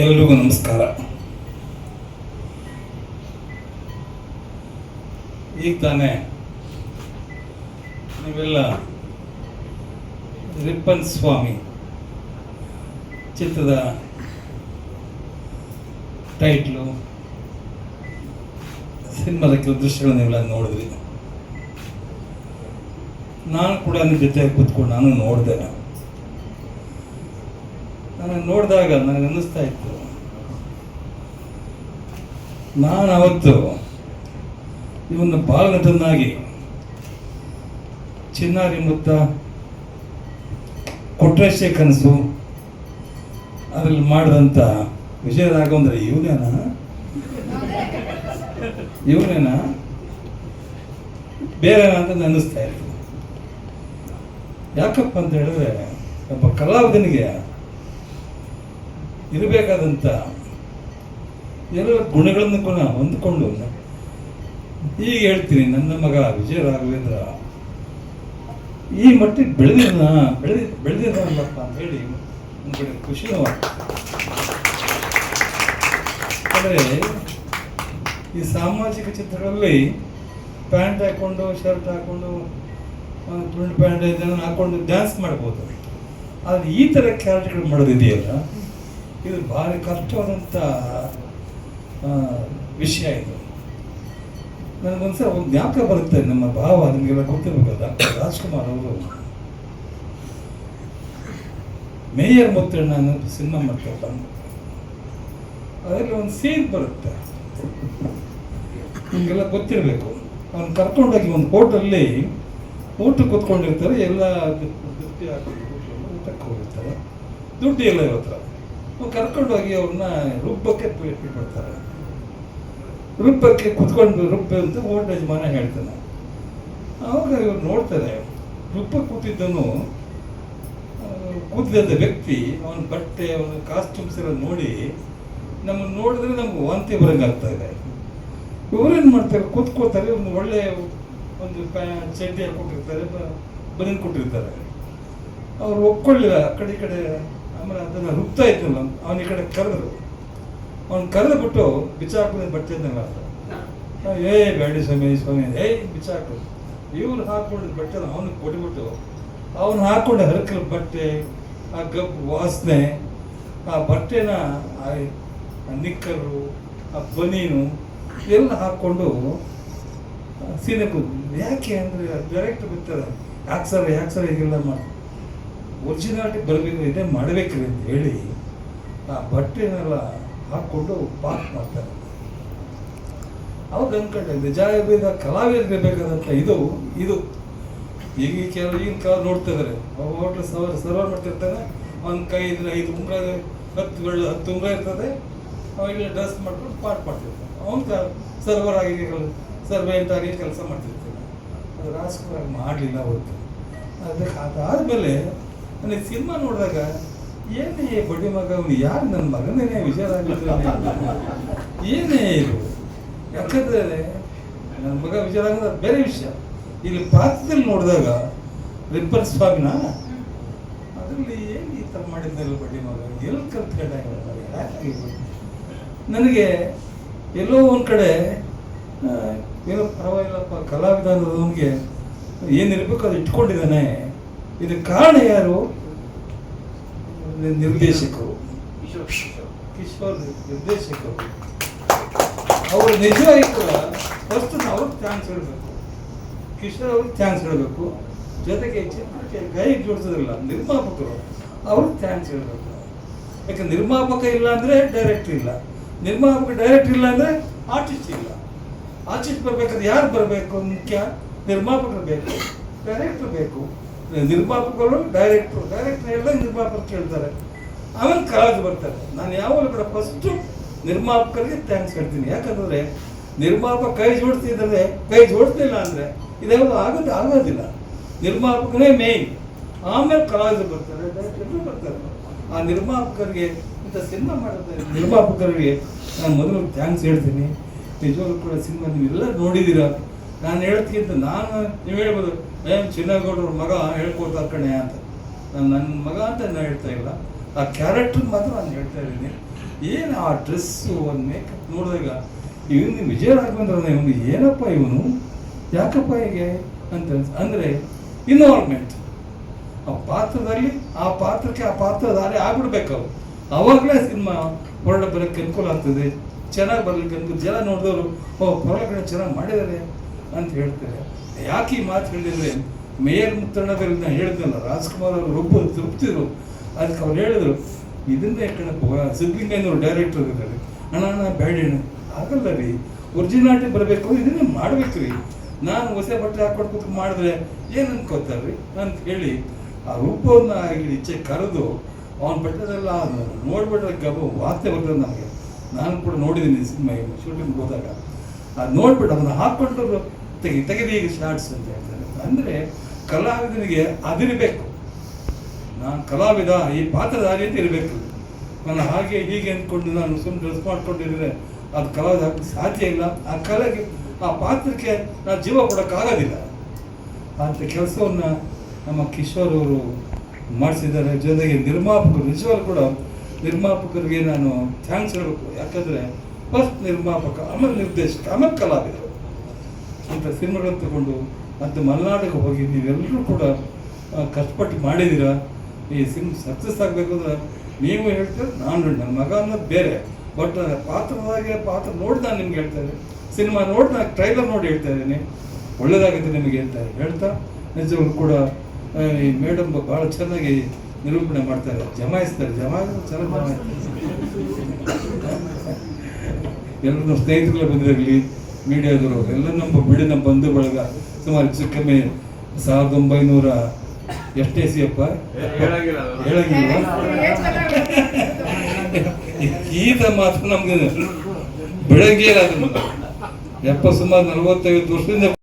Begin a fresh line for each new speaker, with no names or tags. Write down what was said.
ಎಲ್ರಿಗೂ ನಮಸ್ಕಾರ. ಈಗ ತಾನೇ ನೀವೆಲ್ಲ ರಿಪ್ಪನ್ ಸ್ವಾಮಿ ಚಿತ್ರದ ಟೈಟ್ಲು ಸಿನಿಮಾದ ಕೆಲವು ದೃಶ್ಯಗಳನ್ನೆಲ್ಲ ನೋಡಿದ್ವಿ ನಾನು ಕೂಡ ನಿಮ್ಮ ಜೊತೆ ಕೂತ್ಕೊಂಡು ನಾನು ನೋಡಿದೆ. ನೋಡಿದಾಗ ನನಗೆ ಅನ್ನಿಸ್ತಾ ಇತ್ತು. ನಾನು ಅವತ್ತು ಇವನ್ನ ಬಾಲನಟನಾಗಿ ಚಿನ್ನಾರಿ ಮುತ್ತ ಕೊಟ್ರೇಶೆ ಕನಸು ಅದ್ರಲ್ಲಿ ಮಾಡಿದಂಥ ವಿಜಯ ರಾಘವೇಂದ್ರ ಇವನೇನಾ? ಇವನೇನಾ? ಬೇರೆನಾ ಅಂತ ಅನ್ನಿಸ್ತಾ ಇತ್ತು. ಯಾಕಪ್ಪ ಅಂತ ಹೇಳಿದ್ರೆ ಒಬ್ಬ ಕಲಾವಿದನಿಗೆ ಇರಬೇಕಾದಂಥ ಎಲ್ಲ ಗುಣಗಳನ್ನು ಕೂಡ ಹೊಂದಿಕೊಂಡು ಈಗ ಹೇಳ್ತೀನಿ, ನನ್ನ ಮಗ ವಿಜಯ ರಾಘವೇಂದ್ರ, ಈ ಮಟ್ಟಿಗೆ ಬೆಳೆದಿನ ಬೆಳೆದ, ಬೆಳೆದಿದ್ದಾನಲ್ಲಪ್ಪ ಅಂತ ಹೇಳಿ ಒಂದು ಕಡೆ ಖುಷಿನೂ ಆದರೆ ಈ ಸಾಮಾಜಿಕ ಚಿತ್ರಗಳಲ್ಲಿ ಪ್ಯಾಂಟ್ ಹಾಕ್ಕೊಂಡು ಶರ್ಟ್ ಹಾಕ್ಕೊಂಡು ಪ್ಯಾಂಟ್ ಇದನ್ನು ಹಾಕೊಂಡು ಡ್ಯಾನ್ಸ್ ಮಾಡ್ಬೋದು. ಆದರೆ ಈ ಥರ ಕ್ಯಾರೆಕ್ಟರ್ಗಳು ಮಾಡೋದಿದೆಯಲ್ಲ ಇದು ಭಾರಿ ಕಷ್ಟವಾದಂಥ ವಿಷಯ ಇದು. ನನಗೊಂದ್ಸಲ ಒಂದು ಜ್ಞಾಪಕ ಬರುತ್ತೆ, ನಮ್ಮ ಭಾವ ನಿಮಗೆಲ್ಲ ಗೊತ್ತಿರಬೇಕು, ಡಾಕ್ಟರ್ ರಾಜ್ಕುಮಾರ್ ಅವರು. ಮೇಯರ್ ಮುತ್ತಣ್ಣ ಅನ್ನೋದು ಸಿನಿಮಾ ಮಾಡ್ತಾರೆ ಅದರಲ್ಲಿ ಒಂದು ಸೀನ್ ಬರುತ್ತೆ. ನಿಮಗೆಲ್ಲ ಗೊತ್ತಿರಬೇಕು. ಅವ್ನು ಕರ್ಕೊಂಡೋಗಿ ಒಂದು ಹೋಟೆಲ್ಲಿ ಊಟ ಕೂತ್ಕೊಂಡಿರ್ತಾರೆ, ಎಲ್ಲ ಊಟಕ್ಕೆ ಹೋಗಿರ್ತಾರೆ. ದುಡ್ಡು ಎಲ್ಲ ಇರೋ ಹತ್ರ ಅವ್ನು ಕರ್ಕೊಂಡೋಗಿ ಅವ್ರನ್ನ ರುಬ್ಬಕ್ಕೆ ಬಿಡ್ತಾರೆ. ರುಬ್ಬಕ್ಕೆ ಕುತ್ಕೊಂಡು ರುಬ್ಬೆ ಅಂತ ಓಲ್ಡ್ ಮನೆ ಹೇಳ್ತಾನೆ. ಆವಾಗ ಇವ್ರು ನೋಡ್ತಾರೆ, ರುಬ್ಬ ಕೂತಿದ್ದನು ಕೂತಿದ್ದ ವ್ಯಕ್ತಿ ಅವನ ಬಟ್ಟೆ, ಅವನ ಕಾಸ್ಟ್ಯೂಮ್ಸ್ ಎಲ್ಲ ನೋಡಿ ನಮ್ಮನ್ನು ನೋಡಿದ್ರೆ ನಮ್ಗೆ ವಾಂತಿ ಬರಂಗಾಗ್ತಾ ಇದೆ. ಇವ್ರೇನು ಮಾಡ್ತಾರೆ? ಕೂತ್ಕೋತಾರೆ ಒಂದು ಒಳ್ಳೆ ಒಂದು ಚಡ್ಡಿ ಹಾಕೊಟ್ಟಿರ್ತಾರೆ ಬನಿನ್ ಕೊಟ್ಟಿರ್ತಾರೆ. ಅವ್ರು ಒಪ್ಕೊಳ್ಳಿಲ್ಲ, ಆ ಕಡೆ ಕಡೆ ಆಮೇಲೆ ಅದನ್ನು ರುಬ್ತಾ ನಾನು ಅವನ ಈ ಕಡೆ ಕರೆದ್ರು ಅವ್ನು ಕರೆದು ಬಿಟ್ಟು ಬಟ್ಟೆ ಬಟ್ಟೆದಂಗೆ ಅರ್ಥ. ಏ ಬೇಡಿ ಸ್ವಾಮಿ ಸ್ವಾಮಿ ಏಯ್ ಬಿಚ್ಚಾಕು ಇವ್ರು ಹಾಕೊಂಡು ಬಟ್ಟೆ ಅವನಿಗೆ ಕೊಟ್ಬಿಟ್ಟು, ಅವನು ಹಾಕೊಂಡು ಹರಕಲ್ ಬಟ್ಟೆ, ಆ ಗಬ್ ವಾಸನೆ, ಆ ಬಟ್ಟೆನ, ಆ ನಿಕ್ಕರು, ಆ ಬನೀನು ಎಲ್ಲ ಹಾಕ್ಕೊಂಡು ಸೀನೆ ಯಾಕೆ ಅಂದರೆ ಡೈರೆಕ್ಟ್ ಬಿತ್ತದೆ ಯಾಕೆ ಸರ್ ಯಾಕೆ ಸರ್ ಹೀಗೆಲ್ಲ ಮಾಡಿ ಒರಿಜಿನಾಲಿಟಿ ಬರಬೇಕು ಇದೇ ಮಾಡಬೇಕ್ರಿ ಅಂತ ಹೇಳಿ ಆ ಬಟ್ಟೆನೆಲ್ಲ ಹಾಕ್ಕೊಂಡು ಪಾಕ್ ಮಾಡ್ತಾರೆ ಅವಾಗ ಅನ್ಕೊಂಡೆ ನಿಜಾಯಿದ ಕಲಾವಿದರಿಗೆ ಬೇಕಾದಂಥ ಇದು ಇದು. ಈಗ ಕೆಲವು ಈಗಿನ ಕಾಲ ನೋಡ್ತಾ ಇದ್ದಾರೆ. ಹೋಟ್ಲ್ ಸರ್ವರ್ ಸರ್ವರ್ ಮಾಡ್ತಿರ್ತಾರೆ ಅವ್ನ ಕೈ ಇದ್ರೆ ಐದು ಉಂಗ್ರ ಹತ್ತು ಬೆಳ್ಳ ಹತ್ತು ಉಂಗ್ರ ಇರ್ತದೆ. ಅವಾಗ ಡ್ರೆಸ್ ಮಾಡ್ಕೊಂಡು ಪಾಟ್ ಮಾಡ್ತಿರ್ತಾನೆ. ಅವನು ಸರ್ವರ್ ಆಗಿ ಸರ್ವೆಂಟ್ ಆಗಿ ಕೆಲಸ ಮಾಡ್ತಿರ್ತಾನೆ. ಅದು ರಾಜಕುಮಾರ್ ಮಾಡಲಿಲ್ಲ ಅವತ್ತು. ಅದಕ್ಕೆ ಅದಾದಮೇಲೆ ನನಗೆ ಸಿನಿಮಾ ನೋಡಿದಾಗ ಏನೇ ಬಡ್ಡಿ ಮಗ, ಅವನು ಯಾರು ನನ್ನ ಮಗನೇನೆ? ವಿಚಾರ ಏನೇ ಇದು ಯಾಕಂದ್ರೆ ನನ್ನ ಮಗ ವಿಚಾರ ರಾಘವೇಂದ್ರ ಬೇರೆ ವಿಷಯ. ಇಲ್ಲಿ ಪಾತ್ರದಲ್ಲಿ ನೋಡಿದಾಗ ರಿಪ್ಪನ್ ಸ್ವಾಮಿನ, ಅದರಲ್ಲಿ ಏನು ಈ ಥರ ಮಾಡಿದ್ನಲ್ಲ ಬಡ್ಡಿ ಮಗ? ಎಲ್ಲಿ ಕಲ್ತ್ಕೊಂಡ ಯಾಕೆ ನನಗೆ ಎಲ್ಲೋ ಒಂದು ಕಡೆ ಏನೋ ಪರವಾಗಿಲ್ಲಪ್ಪ, ಕಲಾವಿದ ಅನ್ನೋದವನಿಗೆ ಏನಿರ್ಬೇಕು ಅದು ಇಟ್ಕೊಂಡಿದ್ದಾನೆ. ಇದಕ್ಕೆ ಕಾರಣ ಯಾರು? ನಿರ್ದೇಶಕರು. ಕಿಶೋರ್ ನಿರ್ದೇಶಕರು. ಅವರು ನಿಜವಾಗಿ ಕೂಡ ಫಸ್ಟ್ ಅವ್ರಿಗೆ ಥ್ಯಾಂಕ್ಸ್ ಹೇಳಬೇಕು ಕಿಶೋರ್ ಅವ್ರಿಗೆ ಥ್ಯಾಂಕ್ಸ್ ಹೇಳಬೇಕು ಜೊತೆಗೆ ಚಿತ್ರಕ್ಕೆ ಕೈ ಜೋಡಿಸೋದಿಲ್ಲ ನಿರ್ಮಾಪಕರು ಅವ್ರಿಗೆ ಥ್ಯಾಂಕ್ಸ್ ಹೇಳಬೇಕು ಯಾಕೆ ನಿರ್ಮಾಪಕ ಇಲ್ಲ ಅಂದರೆ ಡೈರೆಕ್ಟರ್ ಇಲ್ಲ. ನಿರ್ಮಾಪಕ ಡೈರೆಕ್ಟ್ರ್ ಇಲ್ಲ ಅಂದರೆ ಆರ್ಟಿಸ್ಟ್ ಇಲ್ಲ. ಆರ್ಟಿಸ್ಟ್ ಬರಬೇಕಾದ್ರೆ ಯಾರು ಬರಬೇಕು? ಮುಖ್ಯ ನಿರ್ಮಾಪಕರು ಬೇಕು ಡೈರೆಕ್ಟ್ರ್ ಬೇಕು. ನಿರ್ಮಾಪಕರು ಡೈರೆಕ್ಟ್ರು ಡೈರೆಕ್ಟರ್ ಎಲ್ಲ ನಿರ್ಮಾಪಕರು ಕೇಳ್ತಾರೆ. ಆಮೇಲೆ ಕಲಾವಿದ್ರು ಬರ್ತಾರೆ ನಾನು ಯಾವಾಗಲೂ ಕೂಡ ಫಸ್ಟು ನಿರ್ಮಾಪಕರಿಗೆ ಥ್ಯಾಂಕ್ಸ್ ಹೇಳ್ತೀನಿ. ಯಾಕಂದರೆ ನಿರ್ಮಾಪಕ ಕೈ ಜೋಡಿಸ್ತಿದ್ರೆ ಕೈ ಜೋಡಿಸ್ಲಿಲ್ಲ ಅಂದರೆ ಇದೆಲ್ಲ ಆಗೋದು ಆಗೋದಿಲ್ಲ. ನಿರ್ಮಾಪಕನೇ ಮೇಯ್ನ್ ಆಮೇಲೆ ಕಲಾವಿದರು ಬರ್ತಾರೆ ಡೈರೆಕ್ಟರ್ ಬರ್ತಾರೆ. ಆ ನಿರ್ಮಾಪಕರಿಗೆ ಇಂಥ ಸಿನಿಮಾ ಮಾಡಿದ್ರೆ ನಿರ್ಮಾಪಕರಿಗೆ ನಾನು ಮೊದಲು ಥ್ಯಾಂಕ್ಸ್ ಹೇಳ್ತೀನಿ. ನಿಜವಾಗ್ಲೂ ಕೂಡ ಸಿನಿಮಾ ನೀವೆಲ್ಲ ನೋಡಿದ್ದೀರಾ? ನಾನು ಹೇಳ್ತಿದ್ದ, ನಾನು ನೀವು ಹೇಳ್ಬೋದು ಏನ್ ಚಿನ್ನಗೌಡರ ಮಗ ಹೇಳ್ಕೊಡ್ತಾರೆ ಕಣೆ ಅಂತ. ನಾನು ನನ್ನ ಮಗ ಅಂತ ನಾನು ಹೇಳ್ತಾ ಇಲ್ಲ. ಆ ಕ್ಯಾರೆಕ್ಟರ್ ಮಾತ್ರ ನಾನು ಹೇಳ್ತಾ ಇದ್ದೀನಿ. ಏನು ಆ ಡ್ರೆಸ್ಸು ಒಂದು ಮೇಕಪ್ ನೋಡಿದಾಗ ಇವನು ವಿಜಯ ರಾಘವೇಂದ್ರ ಇವನು ಏನಪ್ಪ ಇವನು? ಯಾಕಪ್ಪ ಹೀಗೆ? ಅಂತ ಅಂದರೆ ಇನ್ವಾಲ್ವ್ಮೆಂಟ್ ಆ ಪಾತ್ರದಲ್ಲಿ, ಆ ಪಾತ್ರಕ್ಕೆ ಆ ಪಾತ್ರಧಾರಿ ಆಗ್ಬಿಡ್ಬೇಕು ಅವು ಅವಾಗಲೇ ಸಿನಿಮಾ ಹೊರಡ ಬರೋಕ್ಕೆ ಅನುಕೂಲ ಆಗ್ತದೆ. ಚೆನ್ನಾಗಿ ಬರಲಿಕ್ಕೆ ಅನುಕೂಲ ಜನ ನೋಡಿದವರು, ಓ ಪರವಾಗಿಲ್ಲ ಚೆನ್ನಾಗಿ ಮಾಡಿದ್ದಾರೆ. ಅಂತ ಹೇಳ್ತಾರೆ. ಯಾಕೆ ಈ ಮಾತು ಹೇಳಿದರೆ, ಮೇಯರ್ ಮುತ್ತಣ್ಣದಲ್ಲಿ ನಾನು ಹೇಳಿದ್ನಲ್ಲ, ರಾಜ್ಕುಮಾರ್ ಅವರು ಒಬ್ಬ ತೃಪ್ತಿರು. ಅದಕ್ಕೆ ಅವ್ರು ಹೇಳಿದ್ರು ಇದನ್ನೇ ಕಣಪ್ಪ ಸಿದ್ಲಿಂಗಯ್ಯನವರು ಡೈರೆಕ್ಟರ್ ಇದ್ದಾರೆ ಅಣ್ಣ ಅಣ್ಣ, ಬೇಡ ಅಣ್ಣ. ಆಗಲ್ಲ ರೀ. ಒರಿಜಿನಾಲಿಟಿ ಬರಬೇಕು, ಇದನ್ನೇ ಮಾಡ್ಬೇಕು ರೀ. ನಾನು ಹೊಸ ಬಟ್ಟೆ ಹಾಕೊಂಡು ಮಾಡಿದ್ರೆ ಏನು ಅನ್ಕೋತಾರ್ರಿ ಅಂತ ಹೇಳಿ, ಆ ರೂಪವನ್ನ ಈಚೆ ಕರೆದು, ಅವನ ಬಟ್ಟೆದೆಲ್ಲ ನೋಡ್ಬಿಟ್ರೆ ಗಬ ವಾರ್ತೆ ಬರ್ತದೆ ನನಗೆ ನಾನು ಕೂಡ ನೋಡಿದ್ದೀನಿ ಸಿನಿಮಾ ಶೂಟಿಂಗ್ ಹೋದಾಗ. ಅದು ನೋಡ್ಬಿಟ್ಟು ಅದನ್ನು ಹಾಕ್ಕೊಂಡು ತೆಗಿ ತೆಗೆದು ಈಗ ಶಾರ್ಟ್ಸ್ ಅಂತ ಹೇಳ್ತಾರೆ. ಅಂದರೆ ಕಲಾವಿದನಿಗೆ ಅದಿರಬೇಕು. ನಾನು ಕಲಾವಿದ, ಈ ಪಾತ್ರಧಾರಿ ಅಂತ ಇರಬೇಕು. ನಾನು ಹಾಗೆ ಹೀಗೆ ಅಂದ್ಕೊಂಡು ನಾನು ಸುಮ್ಮನೆ ಡ್ರೆಸ್ ಮಾಡ್ಕೊಂಡಿದ್ರೆ ಅದು ಕಲಾವಿದ ಹಾಕೋಕ್ಕೆ ಸಾಧ್ಯ ಇಲ್ಲ. ಆ ಕಲೆಗೆ, ಆ ಪಾತ್ರಕ್ಕೆ ನಾನು ಜೀವ ಕೊಡೋಕ್ಕಾಗೋದಿಲ್ಲ. ಅಂತ ಕೆಲಸವನ್ನು ನಮ್ಮ ಕಿಶೋರ್ ಅವರು ಮಾಡಿಸಿದ್ದಾರೆ. ಜೊತೆಗೆ ನಿರ್ಮಾಪಕರು, ನಿಜವಾಗ್ಲೂ ಕೂಡ ನಿರ್ಮಾಪಕರಿಗೆ ನಾನು ಥ್ಯಾಂಕ್ಸ್ ಹೇಳಬೇಕು. ಯಾಕಂದರೆ ಫಸ್ಟ್ ನಿರ್ಮಾಪಕ ಆಮೇಲೆ ನಿರ್ದೇಶಕ ಆಮೇಲೆ ಕಲಾವಿದರು ಅಂತ ಸಿನಿಮಾಗಳನ್ನು ತಗೊಂಡು ಮತ್ತು ಮಲೆನಾಡಿಗೆ ಹೋಗಿ ನೀವೆಲ್ಲರೂ ಕೂಡ ಕಷ್ಟಪಟ್ಟು ಮಾಡಿದ್ದೀರಾ? ಈ ಸಿನಿಮಾ ಸಕ್ಸಸ್ ಆಗಬೇಕು ಅಂದ್ರೆ ನೀವು ಹೇಳ್ತೀರ, ನಾನು ನನ್ನ ಮಗ ಅನ್ನೋದು ಬೇರೆ. ಬಟ್ ಪಾತ್ರದಾಗೆ ಪಾತ್ರ ನೋಡಿ ನಾನು ನಿಮ್ಗೆ ಹೇಳ್ತಾ ಇದ್ದೀನಿ. ಸಿನಿಮಾ ನೋಡಿ ಟ್ರೈಲರ್ ನೋಡಿ ಹೇಳ್ತಾ ಇದ್ದೀನಿ. ಒಳ್ಳೇದಾಗುತ್ತೆ ನಿಮಗೆ ಅಂತ ಹೇಳ್ತಾ, ನಿಜವಾಗ್ಲೂ ಕೂಡ ಈ ಮೇಡಮ್ ಭಾಳ ಚೆನ್ನಾಗಿ ನಿರೂಪಣೆ ಮಾಡ್ತಾರೆ ಜಮಾಯಿಸ್ತಾರೆ. ಜಮಾಯಿಸ್ ಚೆನ್ನಾಗಿ ಜಮಾಯಿಸ್ತಾರೆ. ಎಲ್ಲ ನಮ್ಮ ಸ್ನೇಹಿತರುಗಳು ಬಂದಿರಲಿ ಮೀಡಿಯಾದವರು ಎಲ್ಲ ನಮ್ಮ ಬಿಡಿ ನಮ್ಮ ಬಂಧು ಬಳಗ ಸುಮಾರು ಹೆಚ್ಚು ಕಮ್ಮಿ ಸಾವಿರದ ಒಂಬೈನೂರ ಎಷ್ಟೇ ಸಿ ಅಪ್ಪ?
ಹೇಳಂಗಿಲ್ಲ
ಈತ ಮಾತ್ರ ನಮ್ಗೆ ಬೆಳಗ್ಗೆ ಅದನ್ನು ಎಪ್ಪ ಸುಮಾರು ನಲವತ್ತೈದು ವರ್ಷದಿಂದ